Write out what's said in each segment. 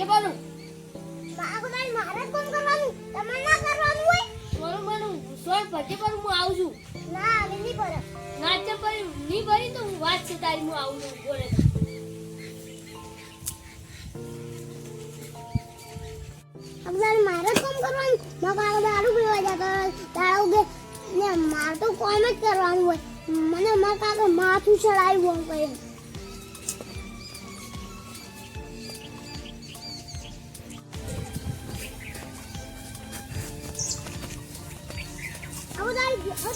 ભજે બોલું? બાગુદાઈ મારે કોમ કરવાનું? તમારે ના કરવાનું હોય? સોનું બનું સોન પછી પર હું આવું છું. ના હવે નહીં ના નાચે પર નહીં ભરી તો હું વાત છે તારી હું આવું છું બોલે બાગુદાઈ મારે કોમ કરવાનું? કાકો દારૂ પીવા જતો દારૂ કે ને મારે તો કોમ જ કરવાનું હોય. મને મકા કાકો માથું ચડાવ્યું હોય.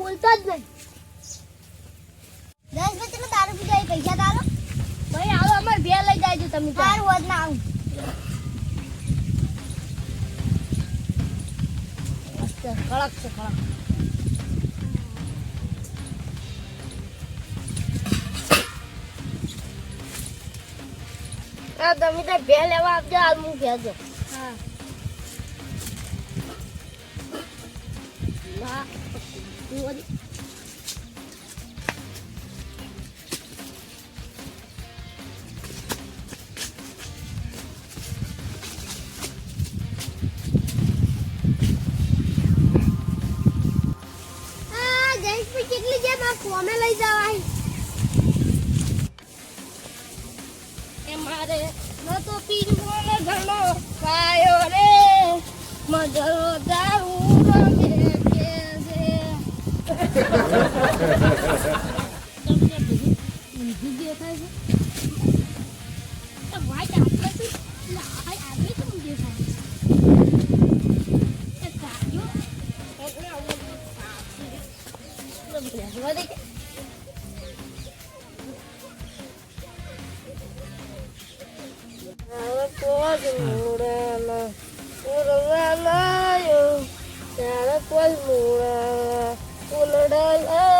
બોલતો જ નહીં. દસ બચે દારૂ પીધા પૈસા તારો. ભાઈ આવો અમારે બે લઈ જાયજો તમે તારું વધ ના આવું કડક છે કડક. તમે તો બે લેવા આપજો હાલ હું કહેજો આ જયેશભાઈ કેટલી જેમ આ ફોમે લઈ જવાય. ઊંધું દેખાય છે તો white આટલેથી લાલ આગળ કેમ દેખાય? એ કાઢ્યો. એટલે આવું કાઢી. એટલે ભેજવા દે કે. હવે કોજ મૂળાના ઉરવા લાયો ત્યારે કોજ મૂળા ઉલડા લાયો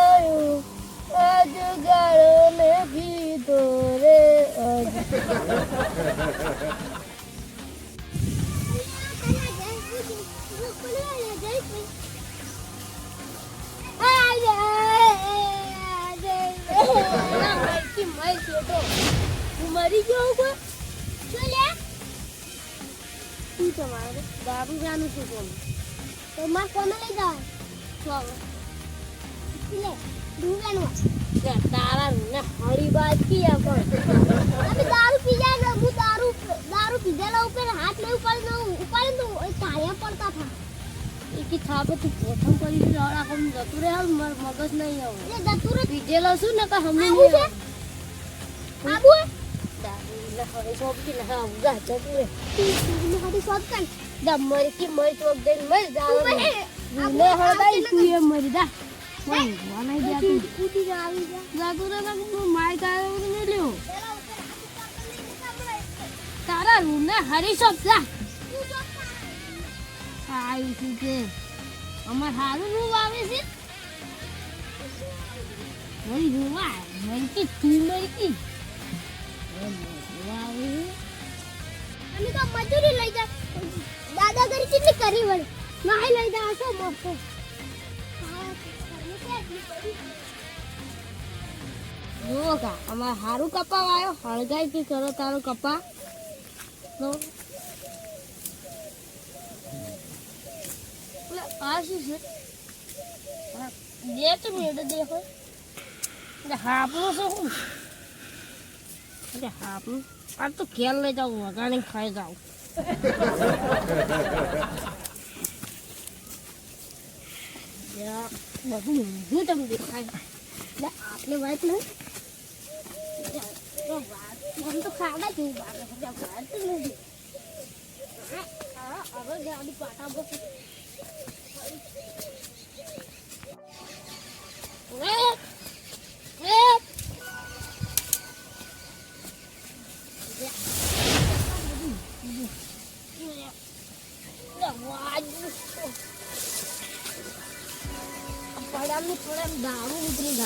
મર છે ગયો કોઈ શું તમારે દારૂ જાનું શું કોમ તો લઈ જવાય શું લે હવે તારા ને હળી બાકી આ પણ. અમે દારૂ પી જાય ને હું દારૂ દારૂ પીધેલા ઉપર હાથ નહીં ઉપાડી ને ઉપાડી તો કાળિયા પડતા થા એકી થાપે તું પ્રથમ કરી છે રાડા જતું રહે હાલ મગજ નહીં આવે. એટલે જતું રે પીધેલો છું ને કે હમને આવું છે? આબુ દારૂ ને હવે સોપી ને હા ઉગા જતું રહે. તું હાથી શોધ કર. દા મરી કી મરી તો દે મરી દારૂ ને હળદાઈ તું એ મરી દા કોઈ આવી જા. તું માય તારે ને લ્યો તારા રૂમ ને હરી શોપ જા કે અમાર હારું રૂમ આવે છે? તું અમે તો મજૂરી લઈ જા. દાદાગીરી કેટલી કરી વળી? નાહી લઈ જા છો મોકો. જુઓ કા અમાર હારું કપા આવ્યો હળગાઈ કે કરો તારો કપા. તો આ શું છે? તો દેખો. શું એટલે હાપનું આ તો ખેલ લઈ જાઉં વગાડીને ખાઈ જાઉં. બધું ઊંધું તમને દેખાય. એટલે આપણે વાત નહીં. આમ તો ખાડા જેવું વાત જ નથી. હવે ગાડી પાટા પર એ એ પડામની પડામ દારૂ ઉતરી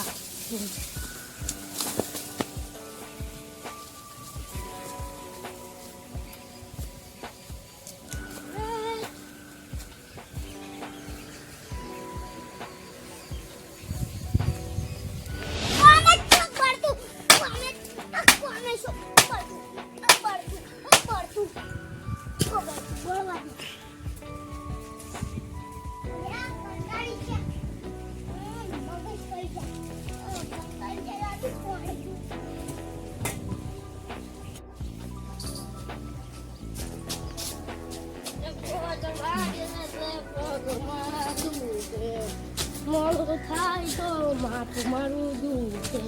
મારું દુખે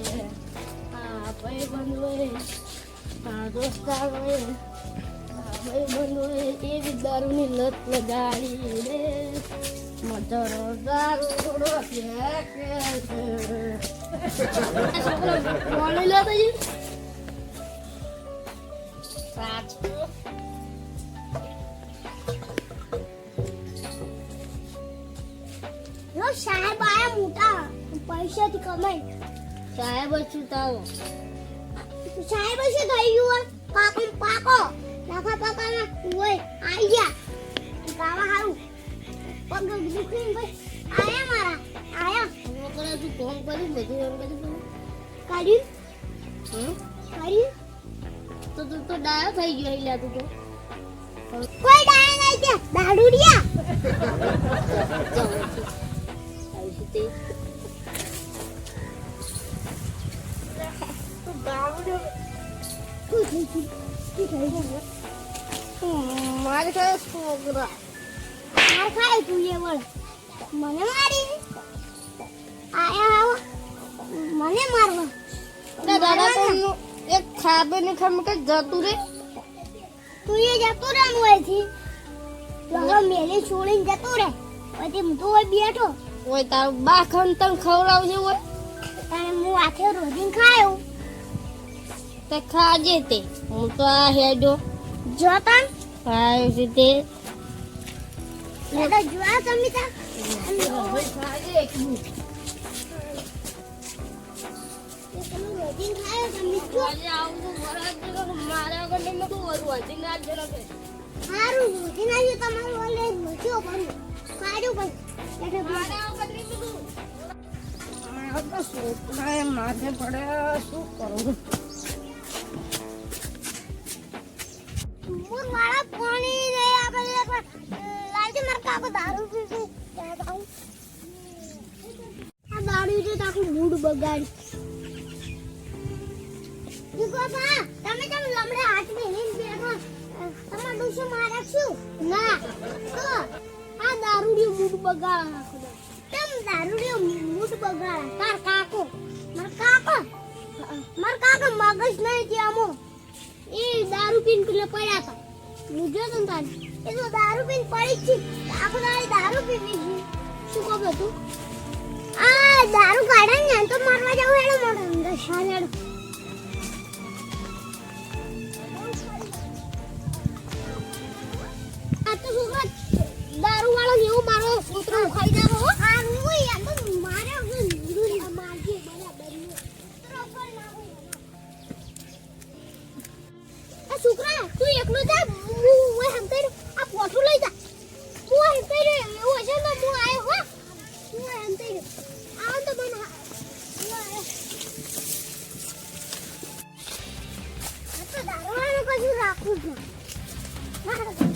આ ભાઈ આ દોસ્તાર હોય આ એવી દારૂની લત લગાડી રે મધરો દારૂ સાચું. સાહેબ, આયા મોટા. પૈસાથી કમાઈ સાહેબ શું તાવો સાહેબ શું થઈ ગયું પાકો પાકો. નાખા પાકાના હોય આઈ ગયા ગાવા હારું? પગ દુખીને ભાઈ. આયા મારા. આયા. નોકરા તું કોમ કરી બધું એમ બધું કાઢ્યું હમ? કાઢ્યું તો તું તો ડાયો થઈ ગયો એટલે તું તો. કોઈ ડાયો નહીં તે. શું મારે ખાય છોકરા માર ખાય તું એ વળ મને મારી આયા આવો મને મારવા દાદા તો એક ખાબે ને ખામે કે જતું રે તું એ જતો રે ઓયથી તો હવે છોડીને જતો રે પછી હું તો બેઠો ઓય તારું બા ખન તન ખવડાવજે ઓય તારે હું આખે રોજીન ખાયો તે ખાજે તે. હું તો આ હેડો. જોતા? ખાય છે તે? તમે તમે તમે જો આજે આવું વરાજ મારા આગળ નહીં મેં તું વરું હજી ના જ બગાડી બા, તમે કેમ લમડે હાથ મેલીને બેઠો તમાર ડોશો મારે શું ના. તો આ દારૂડિયો મૂડ બગાડ નાખો કેમ દારૂડિયો મૂડ બગાડ? તાર કાકો. માર કાકો. માર કાકો મગજ નહીં ત્યાંમો એ દારૂ પીને પેલે પડ્યા હતા હું જોતો ને તારે? એ તો દારૂ પીને પડી છે. આખો દારૂ પીવી છે. શું ખબર તું? દારૂ કાઢે ને તો મારવા જાવ હેડો મોડો અંદર. શાન આ તો છોકરા દારૂ વાળો ને મારો છોકરો જાવ હો. હું યાર તો મારે મારજે બરાબર છોકરા તું એકલો જા. રાખું જ ના રાખું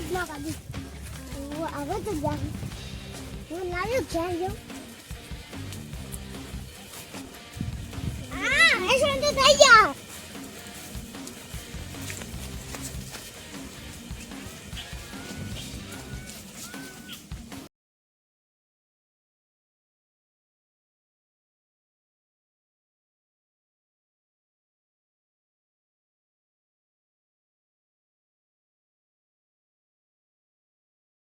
જ ના કાઢી હું આવે તો જા હું લાવ્યો ક્યાં ગયો Ah, eso no te ya.